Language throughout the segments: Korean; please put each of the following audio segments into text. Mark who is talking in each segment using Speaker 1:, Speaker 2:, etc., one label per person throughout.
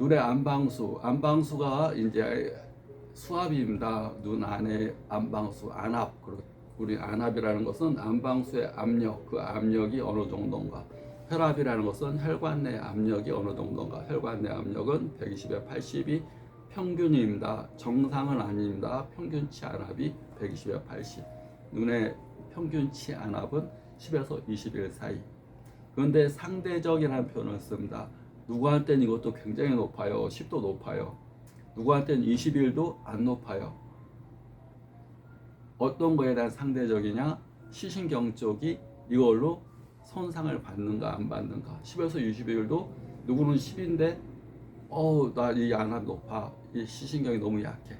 Speaker 1: 눈의 안방수, 안방수가 이제 수압입니다. 눈 안에 안방수, 안압. 우리 안압이라는 것은 안방수의 압력, 그 압력이 어느 정도인가. 혈압이라는 것은 혈관 내 압력이 어느 정도인가. 혈관 내 압력은 120에 80이 평균입니다. 정상은 아닙니다. 평균치 안압이 120에 80. 눈의 평균치 안압은 10에서 21 사이. 그런데 상대적이라는 표현을 씁니다. 누구한테는 이것도 굉장히 높아요. 10도 높아요. 누구한테는 21도 안 높아요. 어떤 거에 대한 상대적이냐? 시신경 쪽이 이걸로 손상을 받는가 안 받는가. 10에서 21도 누구는 10인데 어우 나이 안압 높아. 이 시신경이 너무 약해.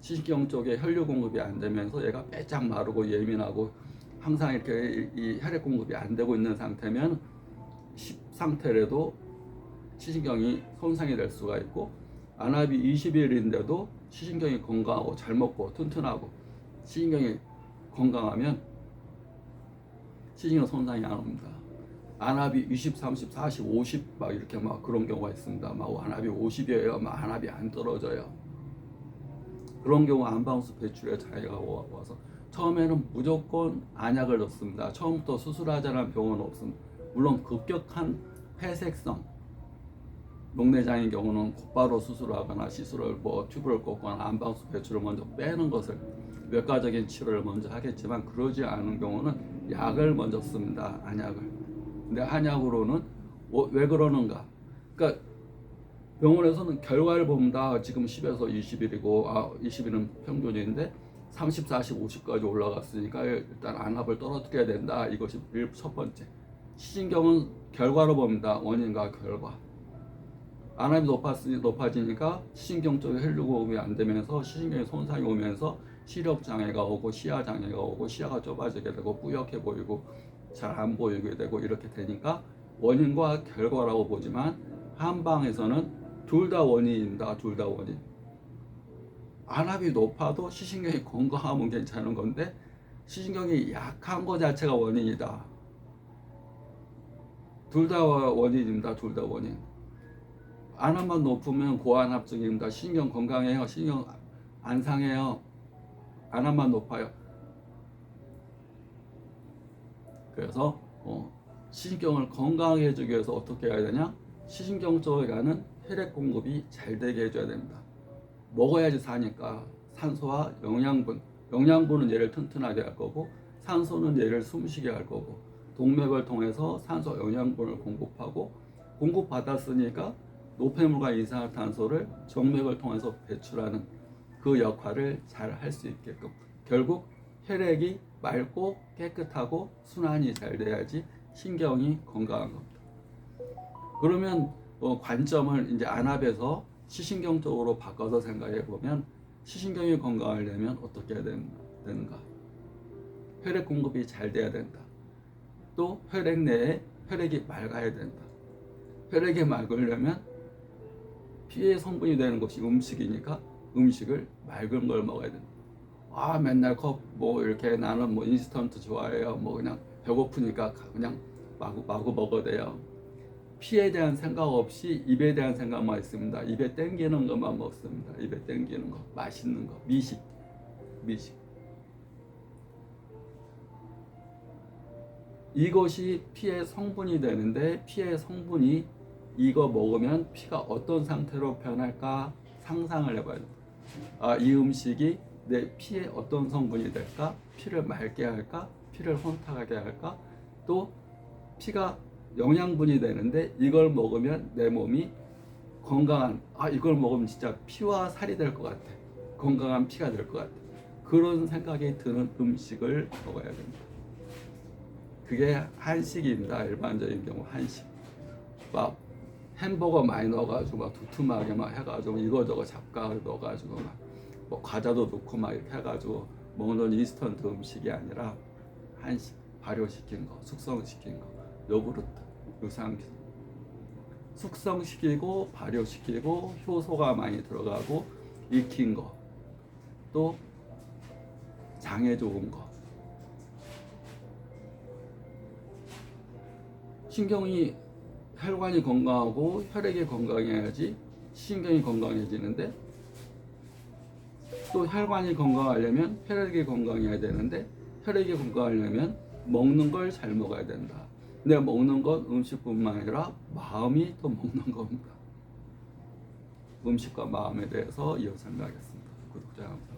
Speaker 1: 시신경 쪽에 혈류 공급이 안 되면서 얘가 빼짝 마르고 예민하고 항상 이렇게 이 혈액 공급이 안 되고 있는 상태면 10 상태라도 시신경이 손상이 될 수가 있고 안압이 20일인데도 시신경이 건강하고 잘 먹고 튼튼하고 시신경이 건강하면 시신경 손상이 안 옵니다. 안압이 20, 30, 40, 50 막 이렇게 막 그런 경우가 있습니다. 막 안압이 50이에요. 막 안압이 안 떨어져요. 그런 경우 안방수 배출에 장애가 와- 와서 처음에는 무조건 안약을 넣습니다. 처음부터 수술하자는 병원은 없습니다. 물론 급격한 폐색성 녹내장의 경우는 곧바로 수술하거나 시술을 뭐 튜브를 꽂거나 안방수 배출을 먼저 빼는 것을 외과적인 치료를 먼저 하겠지만 그러지 않은 경우는 약을 먼저 씁니다. 안약을. 근데 한약으로는 어, 왜 그러는가? 그러니까 병원에서는 결과를 봅니다. 지금 10에서 20일이고 아 20일은 평균인데 30, 40, 50까지 올라갔으니까 일단 안압을 떨어뜨려야 된다. 이것이 일- 첫 번째. 시신경은 결과로 봅니다. 원인과 결과. 안압이 높았으니 높아지니까 시신경 쪽에 혈류 공급이 안 되면서 시신경에 손상이 오면서 시력 장애가 오고 시야 장애가 오고 시야가 좁아지게 되고 뿌옇게 보이고 잘 안 보이게 되고 이렇게 되니까 원인과 결과라고 보지만 한방에서는 둘 다 원인입니다. 둘 다 원인. 안압이 높아도 시신경이 건강하면 괜찮은 건데 시신경이 약한 것 자체가 원인이다. 둘 다 원인입니다. 둘 다 원인. 안압만 높으면 고안압증입니다. 신경 건강해요. 신경 안 상해요. 안압만 높아요. 그래서 어, 시신경을 건강하게 해주기 위해서 어떻게 해야 되냐? 시신경 쪽에 가는 혈액 공급이 잘 되게 해줘야 됩니다. 먹어야지 사니까 산소와 영양분, 영양분은 얘를 튼튼하게 할 거고 산소는 얘를 숨쉬게 할 거고 동맥을 통해서 산소 영양분을 공급하고 공급 받았으니까 노폐물과 이산화탄소를 정맥을 통해서 배출하는 그 역할을 잘 할 수 있게끔 결국 혈액이 맑고 깨끗하고 순환이 잘 돼야지 신경이 건강한 겁니다. 그러면 어, 관점을 이제 안압에서 시신경 쪽으로 바꿔서 생각해 보면 시신경이 건강하려면 어떻게 해야 된- 되는가? 혈액 공급이 잘 돼야 된다. 또 혈액 내에 혈액이 맑아야 된다. 혈액이 맑으려면 피의 성분이 되는 것이 음식이니까 음식을 맑은 걸 먹어야 된다. 아 맨날 컵 뭐 이렇게 나는 뭐 인스턴트 좋아해요. 뭐 그냥 배고프니까 그냥 마구 마구 먹어야 돼요. 피에 대한 생각 없이 입에 대한 생각만 있습니다. 입에 땡기는 것만 먹습니다. 입에 땡기는 거, 맛있는 거, 미식, 미식. 이것이 피의 성분이 되는데 피의 성분이 이거 먹으면 피가 어떤 상태로 변할까 상상을 해봐야 돼요. 아, 이 음식이 내 피에 어떤 성분이 될까? 피를 맑게 할까? 피를 혼탁하게 할까? 또 피가 영양분이 되는데 이걸 먹으면 내 몸이 건강한 아 이걸 먹으면 진짜 피와 살이 될 것 같아 건강한 피가 될 것 같아 그런 생각이 드는 음식을 먹어야 됩니다 그게 한식입니다 일반적인 경우 한식 막 햄버거 많이 넣어가지고 막 두툼하게 막 해가지고 이거저거 잡가 넣어가지고 막 뭐 과자도 넣고 막 이렇게 해가지고 먹는 인스턴트 음식이 아니라 한식 발효시킨 거 숙성시킨 거 요구르트 유산균. 숙성시키고 발효시키고 효소가 많이 들어가고 익힌 거 또 장에 좋은 거. 신경이 혈관이 건강하고 혈액이 건강해야지 신경이 건강해지는데 또 혈관이 건강하려면 혈액이 건강해야 되는데 혈액이 건강하려면 먹는 걸 잘 먹어야 된다. 근데 먹는 건 음식뿐만 아니라 마음이 또 먹는 겁니다. 음식과 마음에 대해서 이어 설명하겠습니다. 구독자 감사합니다.